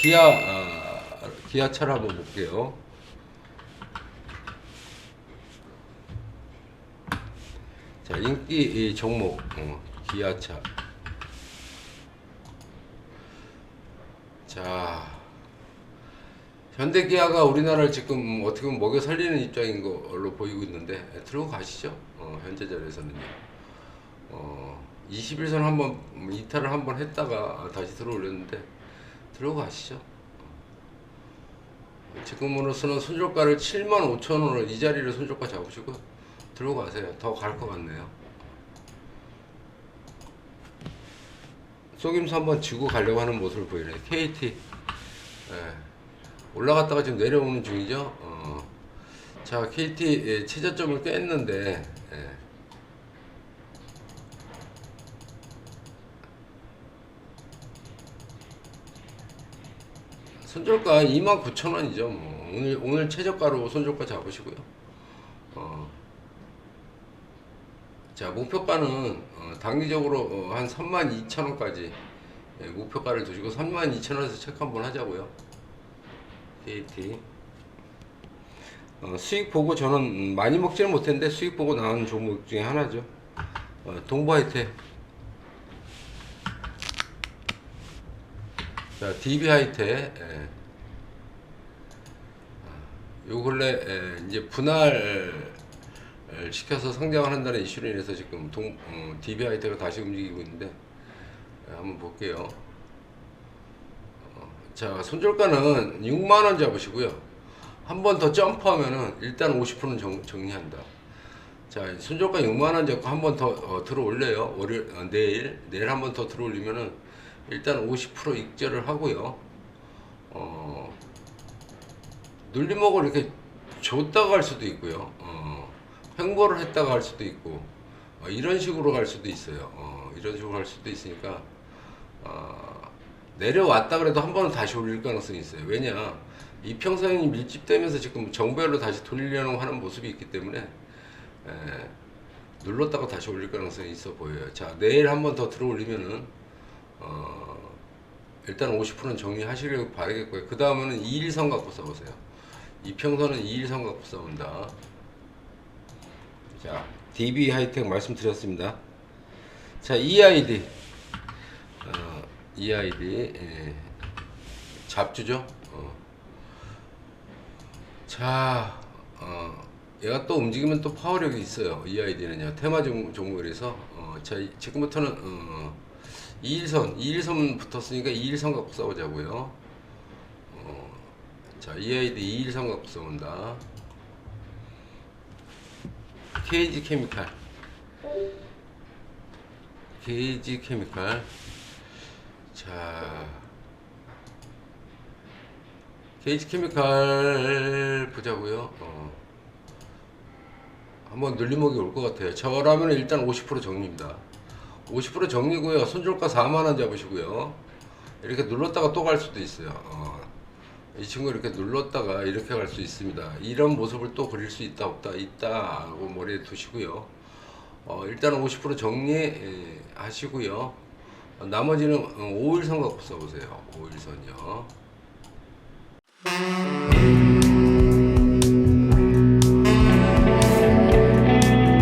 기아 아, 기아차를 한번 볼게요. 자 인기 이 종목 어, 기아차. 자 현대기아가 우리나라를 지금 어떻게 보면 먹여 살리는 입장인 걸로 보이고 있는데 예, 들고 가시죠. 어, 현재 자리에서는요. 어, 21선 한번 음, 이탈을 한번 했다가 다시 들어올렸는데 들고 가시죠. 어, 지금으로서는 손절가를 7만 5천 원을 이 자리를 손절가 잡으시고 들고 가세요. 더 갈 것 같네요. 속임수 한번 쥐고 가려고 하는 모습을 보이네요. KT 예, 올라갔다가 지금 내려오는 중이죠. 어, 자 KT 예, 최저점을 깼는데 예, 손절가 29,000원이죠. 뭐. 오늘 오늘 최저가로 손절가 잡으시고요. 어. 자 목표가는 어, 단기적으로 어, 한 32,000원까지 예, 목표가를 두시고 32,000원에서 체크 한번 하자고요. KT 어, 수익 보고 저는 음, 많이 먹지는 못했는데 수익 보고 나온 종목 중에 하나죠. 어, 동부하이텍 자, DB 하이텍, 예. 아, 요 근래 예, 이제 분할 을 시켜서 상장을 한다는 이슈로 인해서 지금 동, 어, DB 하이텍가 다시 움직이고 있는데 예, 한번 볼게요. 어, 자, 손절가는 6만 원 잡으시고요. 한 번 더 점프하면은 일단 50%는 정, 정리한다. 자, 손절가 6만 원 잡고 한 번더 어, 들어 올려요. 월요일 어, 내일 내일 한 번 더 들어 올리면은 일단 50% 익절을 하고요. 어, 눌림목을 이렇게 줬다가 갈 수도 있고요. 어, 횡보를 했다가 갈 수도 있고 어, 이런 식으로 갈 수도 있어요. 어, 이런 식으로 갈 수도 있으니까 어, 내려왔다 그래도 한 번은 다시 올릴 가능성이 있어요. 왜냐 이평선이 밀집되면서 지금 정배열로 다시 돌리려고 하는 모습이 있기 때문에 에, 눌렀다가 다시 올릴 가능성이 있어 보여요. 자 내일 한 번 더 들어 올리면은 어, 일단 50%는 정리하시려고 봐야겠고요. 그 다음에는 2일선 갖고 싸우세요. 이평선은 2일선 갖고 싸운다. 자, DB 하이텍 말씀드렸습니다. 자, EID. 어, EID. 예, 잡주죠. 어. 자, 어, 얘가 또 움직이면 또 파워력이 있어요. EID는요. 테마 종- 종목이라서. 어, 자, 이- 지금부터는, 어, 2일선, 2일선 붙었으니까 2일선 갖고 싸우자고요. 어, 자, EID 2일선 갖고 싸운다. KG 케미칼. KG 케미칼. 자, KG 케미칼 보자고요. 어. 한번 눌림목이 올 것 같아요. 저라면 일단 50% 정리입니다. 50% 정리고요. 손절가 4만 원 잡으시고요. 이렇게 눌렀다가 또 갈 수도 있어요. 어. 이 친구 이렇게 눌렀다가 이렇게 갈 수 있습니다. 이런 모습을 또 그릴 수 있다 없다 있다 하고 머리에 두시고요. 어, 일단 50% 정리 예. 어, 나머지는 5일선 갖고 써보세요. 5일선이요.